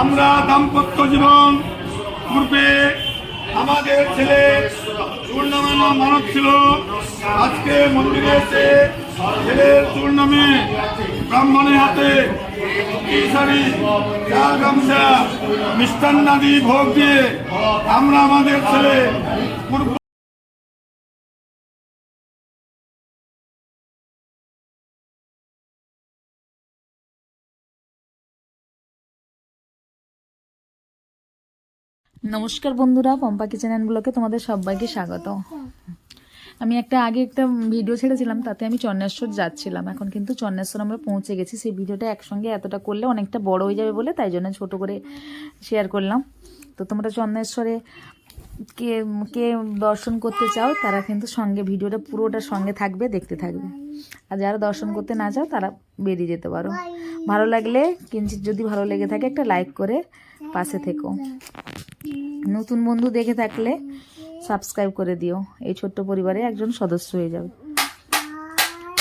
আমরা দাম্পত্য জীবন পূর্বে আমাদের ছেলে চুল নামানো মানব ছিল। আজকে মন্দিরে এসে ছেলের চুল নামে ব্রাহ্মণের হাতে শাড়ি গামছা, মিষ্টান্নাদি, ভোগ দিয়ে আমরা আমাদের ছেলে নমস্কার বন্ধুরা, পম্পা কিচেন অ্যান্ড ব্লকে তোমাদের সবাইকে স্বাগত। আমি একটা আগে একটা ভিডিও ছেড়েছিলাম, তাতে আমি চন্নেশ্বর যাচ্ছিলাম। এখন কিন্তু চন্নেশ্বর আমরা পৌঁছে গেছি। সেই ভিডিওটা একসঙ্গে এতটা করলে অনেকটা বড় হয়ে যাবে বলে, তাই জন্য ছোট করে শেয়ার করলাম। তো তোমরা চন্নেশ্বরে কে কে দর্শন করতে চাও, তারা কিন্তু সঙ্গে ভিডিওটা পুরোটা সঙ্গে থাকবে, দেখতে থাকবে। আর যারা দর্শন করতে না চাও, তারা বেরিয়ে যেতে পারো। ভালো লাগলে, কিঞ্চিত যদি ভালো লেগে থাকে, একটা লাইক করে পাশে থেকো। নতুন বন্ধু দেখে থাকলে সাবস্ক্রাইব করে দিও। এই ছোট্ট পরিবারে একজন সদস্য হয়ে যাবে।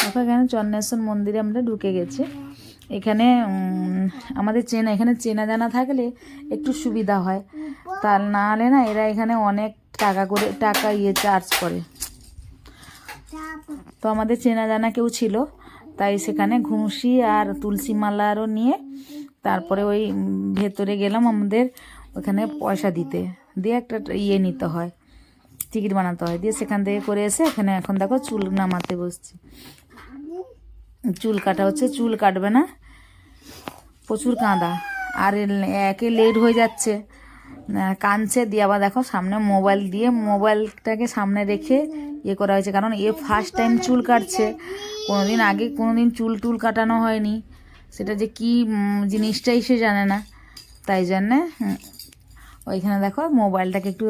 দেখো এখানে চন্নেশ্বর মন্দিরে আমরা ঢুকে গেছি। এখানে আমাদের চেনা, এখানে চেনা জানা থাকলে একটু সুবিধা হয়। তা না হলে না এরা এখানে অনেক টাকা করে, টাকা ইয়ে চার্জ করে। তো আমাদের চেনা জানা কেউ ছিল, তাই সেখানে ঘুষি আর তুলসী মালা আরও নিয়ে তারপরে ওই ভেতরে গেলাম আমাদের ওখানে পয়সা দিতে। দিয়ে একটা ইয়ে নিতে হয়, টিকিট বানাতে হয়। দিয়ে সেখান থেকে করে এসে এখানে এখন দেখো চুল নামাতে বসছি। চুল কাটা হচ্ছে, চুল কাটবে না। প্রচুর কাঁদা। আর একে লেট হয়ে যাচ্ছে। কাঁদছে। দিয়ে আবার দেখো সামনে মোবাইল দিয়ে, মোবাইলটাকে সামনে রেখে ইয়ে করা হয়েছে। কারণ এ ফার্স্ট টাইম চুল কাটছে। কোনোদিন আগে কোনোদিন চুল টুল কাটানো হয়নি। সেটা যে কি জিনিসটাই সে জানে না। তাই জন্যে ওইখানে দেখো মোবাইলটাকে একটু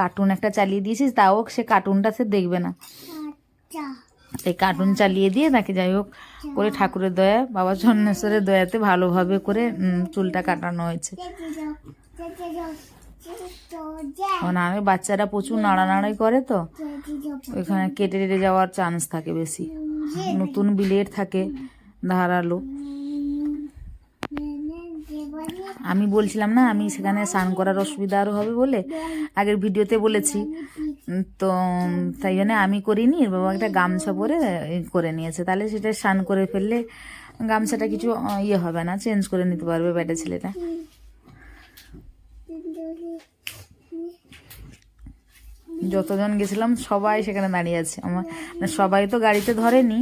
কার্টুন একটা চালিয়ে দিয়েছিস তাও সে কার্টুনটা সে দেখবে না। এই কার্টুন চালিয়ে দিয়ে তাকে যাই হোক করে ঠাকুরের দয়া বাবা চন্নেশ্বরের দয়াতে ভালোভাবে করে চুলটা কাটানো হয়েছে। না বাচ্চারা প্রচুর নাড়ানাড়াই করে তো। ওইখানে কেটে কেটে যাওয়ার চান্স থাকে বেশি। নতুন বিলেট থাকে ধারালো। আমি বলছিলাম না, আমি সেখানে স্নান করার অসুবিধা আরও হবে বলে আগের ভিডিওতে বলেছি। তো তাই জন্য আমি করিনি বাবা একটা গামছা পরে করে নিয়েছে। তাহলে সেটা স্নান করে ফেললে গামছাটা কিছু ইয়ে হবে না, চেঞ্জ করে নিতে পারবে বেটা ছেলেটা। যতজন গেছিলাম, সবাই সেখানে দাঁড়িয়ে আছে। আমার মানে সবাই তো গাড়িতে ধরেনি,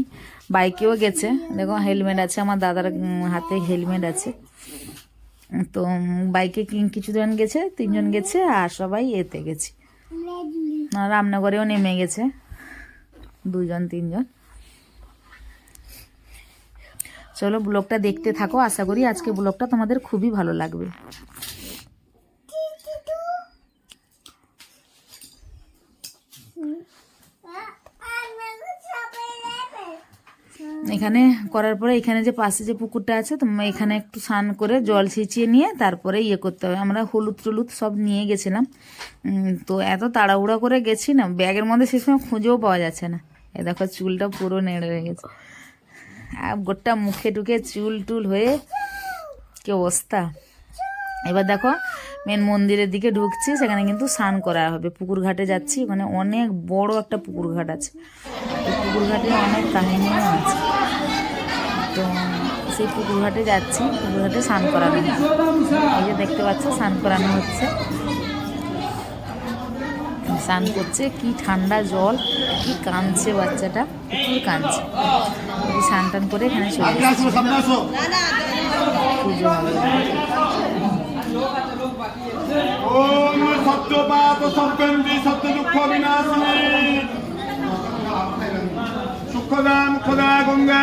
বাইকেও গেছে। দেখো, হেলমেট আছে, আমার দাদার হাতে হেলমেট আছে। তো বাইকে কিছুজন গেছে, তিনজন গেছে, আর সবাই এতে গেছি। রামনগরেও নেমে গেছে দুজন তিনজন। চলো ব্লগটা দেখতে থাকো, আশা করি আজকে ব্লগটা তোমাদের খুবই ভালো লাগবে। এখানে করার পরে এখানে যে পাশে যে পুকুরটা আছে, তো এখানে একটু স্নান করে জল ছিঁচিয়ে নিয়ে তারপরে ইয়ে করতে হবে। আমরা হলুদ টলুদ সব নিয়ে গেছিলাম। তো এত তাড়াহুড়া করে গেছি না, ব্যাগের মধ্যে সে সময় খুঁজেও পাওয়া যাচ্ছে না। এ দেখো চুলটা পুরো নেড়ে হয়ে গেছে। আর গোটা মুখে টুকে চুল টুল হয়ে কি অবস্থা? এবার দেখো মেন মন্দিরের দিকে ঢুকছি, সেখানে কিন্তু স্নান করা হবে। পুকুর ঘাটে যাচ্ছি ওখানে অনেক বড় একটা পুকুর ঘাট আছে। পুকুর ঘাটে অনেক কাহিনীও আছে। তো সেই পুকুর ঘাটে যাচ্ছি পুকুর ঘাটে স্নান করানো। এই যে দেখতে পাচ্ছ স্নান করানো হচ্ছে। স্নান করছে কি ঠান্ডা জল কি কাঁদছে বাচ্চাটা প্রচুর কাঁদছে। স্নান টান করে এখানে চলে সামনে আসো পুজো হবে ওম সত্য সত্য দুঃখ বিনাশিনী। সুখদা মুখদা গঙ্গা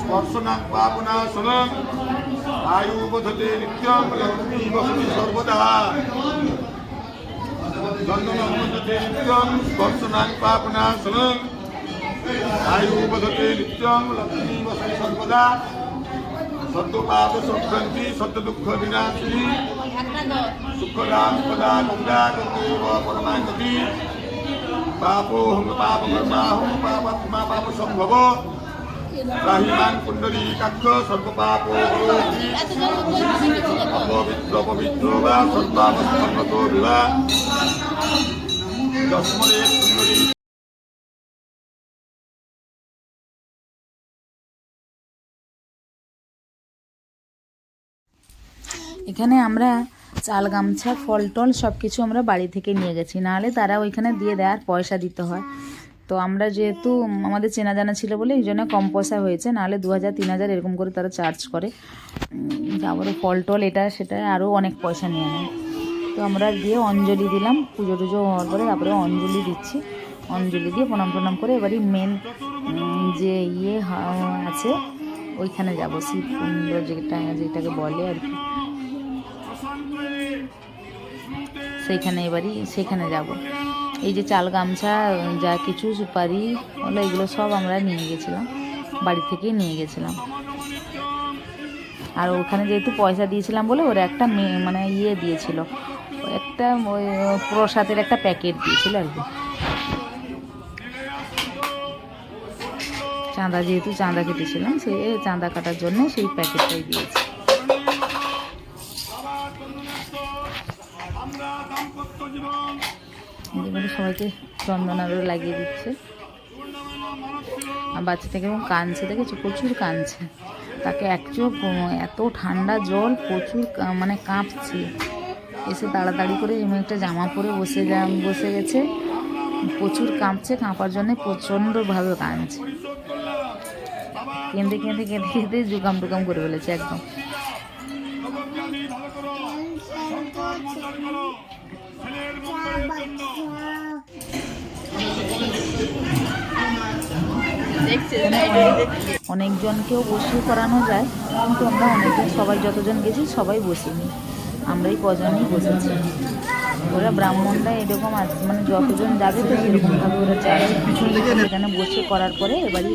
স্পর্শনাং পাপনাশনং আয়ু বধতে নিত্যং লক্ষ্মী বসতি সর্বদা। চন্দনমতে নিত্যং স্পর্শনাং পাপনাশনং আয়ু বদতে নিত্যং লক্ষ্মী বসে সর্বদা। সত্যপাপ সভ্যন্তি সত্য দুঃখ বিনাশিনী। সুখদাম পদা গঙ্গা গঙ্গেব পরমাগতি পাপোহং পাপ কর্মাহং পাপাত্মা পাপ সম্ভব কুণ্ডলী কাক্ষ পবিত্র বা এখানে আমরা চাল গামছা, ফল টল সব কিছু আমরা বাড়ি থেকে নিয়ে গেছি। নাহলে তারা ওইখানে দিয়ে দেয় আর পয়সা দিতে হয়। তো আমরা যেহেতু আমাদের চেনা জানা ছিল বলে এই জন্য কম পয়সা হয়েছে, নাহলে দু হাজার তিন হাজার এরকম করে তারা চার্জ করে। তারপরে ফল টল এটা সেটা আরও অনেক পয়সা নিয়ে নেয়। তো আমরা গিয়ে অঞ্জলি দিলাম, পুজো টুজো হওয়ার পরে তারপরে অঞ্জলি দিচ্ছি। অঞ্জলি দিয়ে প্রণাম প্রণাম করে এবারই মেন যে ইয়ে আছে, ওইখানে যাব শিবকুণ্ড যেটা, যেটাকে বলে আর কি। সেইখানে এবারই সেখানে যাব। এই যে চাল গামছা যা কিছু সুপারি, ওগুলো, এগুলো সব আমরা নিয়ে গেছিলাম, বাড়ি থেকেই নিয়ে গেছিলাম। আর ওখানে যেহেতু পয়সা দিয়েছিলাম বলে ওরা একটা মানে ইয়ে দিয়েছিল, একটা ওই, প্রসাদের একটা প্যাকেট দিয়েছিল আর কি। চাঁদা যেহেতু চাঁদা কেটেছিলাম সেই চাঁদা কাটার জন্য সেই প্যাকেটটাই দিয়েছি। এবারে সবাইকে চন্দন আরও লাগিয়ে দিচ্ছে। আর বাচ্চা থেকে এবং কাঁদছে, দেখেছ? প্রচুর কাঁদছে। তাকে এক চোখ, এত ঠান্ডা জল, প্রচুর মানে কাঁপছে। এসে তাড়াতাড়ি করে এমনি একটা জামা পরে বসে বসে গেছে। প্রচুর কাঁপছে, কাঁপার জন্য প্রচণ্ডভাবে কাঁদছে। কেঁদে কেঁদে কেঁদে কেঁদে জুকাম টুকাম করে ফেলেছে একদম। অনেকজনকেও বসিয়ে করানো যায় কিন্তু আমরা অনেকজন সবাই যতজন গেছি সবাই বসিনি। আমরাই কজনই বসেছি। ওরা ব্রাহ্মণরা এরকম আছে মানে যতজন যাবে তো সেরকমভাবে ওরা চায় সেখানে বসে করার পরে এবারে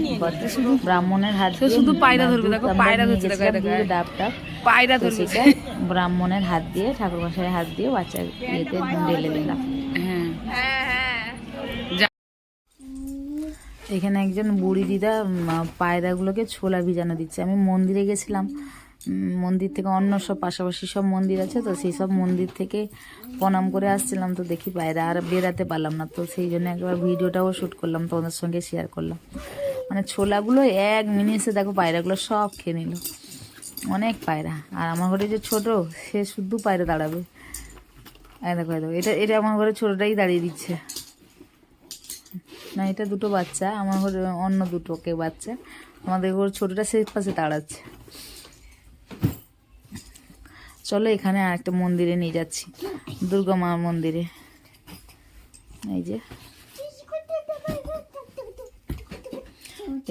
শুধু ব্রাহ্মণের হাত দিয়ে শুধু পায়রা ধরবে, দেখো, পায়রা ধরছে, দেখো। ডাব টাব পায়রা সেটা ব্রাহ্মণের হাত দিয়ে ঠাকুর মশাইয়ের হাত দিয়ে বাচ্চা ইয়েতে ঢেলে দিলাম। হ্যাঁ। এখানে একজন বুড়ি দিদা পায়রাগুলোকে ছোলা ভিজানো দিচ্ছে। আমি মন্দিরে গেছিলাম। মন্দির থেকে অন্য সব, পাশাপাশি সব মন্দির আছে, তো সেই সব মন্দির থেকে প্রণাম করে আসছিলাম, তো দেখি পায়রা আর বেরাতে পারলাম না, তো সেই জন্য একবার ভিডিওটাও শ্যুট করলাম, তোমাদের সঙ্গে শেয়ার করলাম। মানে ছোলাগুলো এক মিনিটে দেখো পায়রাগুলো সব খেয়ে নিল। অনেক পায়রা, আর আমার ঘরে যে ছোট, সে শুধু পায়রা দাঁড়াবে। দেখো দেখো, এটা এটা আমার ঘরে ছোটটাই দাঁড়িয়ে দিচ্ছে। না, এটা দুটো বাচ্চা, আমার ঘরে অন্য দুটোকে বাচ্চা আমাদের ঘর ছোটটা সে পাশে দাঁড়াচ্ছে। চলো এখানে আর একটা মন্দিরে নিয়ে যাচ্ছি। দুর্গা মা মন্দিরে। এই যে।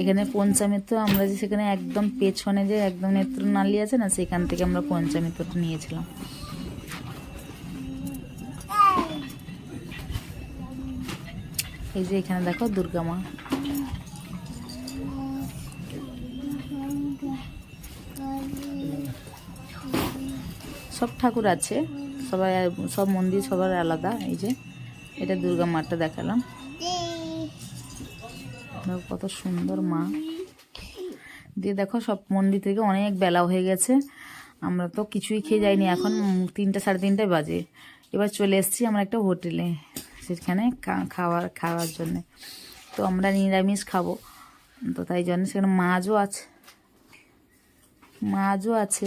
এখানে পঞ্চামৃত আমরা যে সেখানে একদম পেছনে যে একদম নেত্র নেত্রনালী আছে না, সেখান থেকে আমরা পঞ্চামৃতটা নিয়েছিলাম। এই যে এখানে দেখো দুর্গা মা। সব ঠাকুর আছে। সবাই, সব মন্দির সবার আলাদা, এই যে। এটা দুর্গা মাটা দেখালাম। কত সুন্দর মা। দিয়ে দেখো সব মন্দির থেকে অনেক বেলা হয়ে গেছে। আমরা তো কিছুই খেয়ে যাইনি এখন, তিনটে সাড়ে তিনটে বাজে। এবার চলে এসেছি আমরা একটা হোটেলে, সেখানে খাওয়ার খাওয়ার জন্যে। তো আমরা নিরামিষ খাব। তো তাই জন্য সেখানে মাছও আছে। মাছও আছে।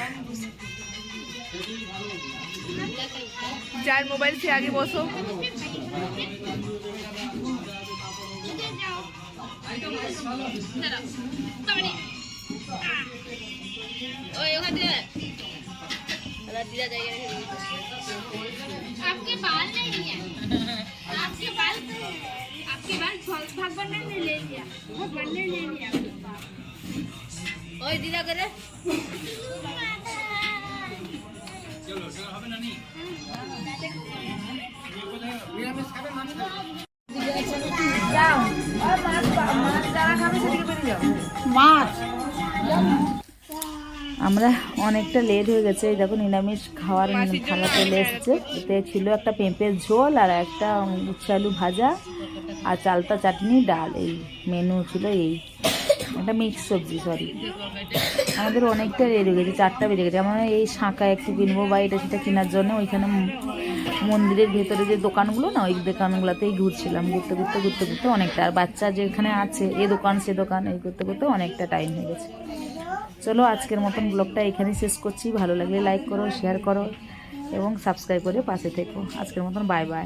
যার মোবাইল সে আগে বসো आपके बाल नहीं है आपके बाल आपके बाल भगवान ने ले लिया भगवान ने ले लिया ওই দিদা করে আমরা অনেকটা লেট হয়ে গেছে। এই দেখো নিরামিষ খাওয়ার থালা চলে এসছে। এতে ছিল একটা পেঁপের ঝোল আর একটা উচ্ছে আলু ভাজা আর চালতা চাটনি ডাল। এই মেনু ছিল এই। একটা মিক্স সবজি সরি আমাদের অনেকটা হয়ে গেছে, চারটা বেজে গেছে। আমরা এই শাঁকা একটু কিনবো বা এটা সেটা কেনার জন্য ওইখানে মন্দিরের ভেতরে যে দোকানগুলো না, ওই দোকানগুলোতেই ঘুরছিলাম। ঘুরতে ঘুরতে ঘুরতে ঘুরতে অনেকটা, আর বাচ্চা যেখানে আছে, এ দোকান, সে দোকান, এই করতে করতে অনেকটা টাইম হয়ে গেছে। চলো আজকের মতন ব্লগটা এখানেই শেষ করছি। ভালো লাগলে লাইক করো শেয়ার করো, এবং সাবস্ক্রাইব করে পাশে থেকো। আজকের মতন বাই বাই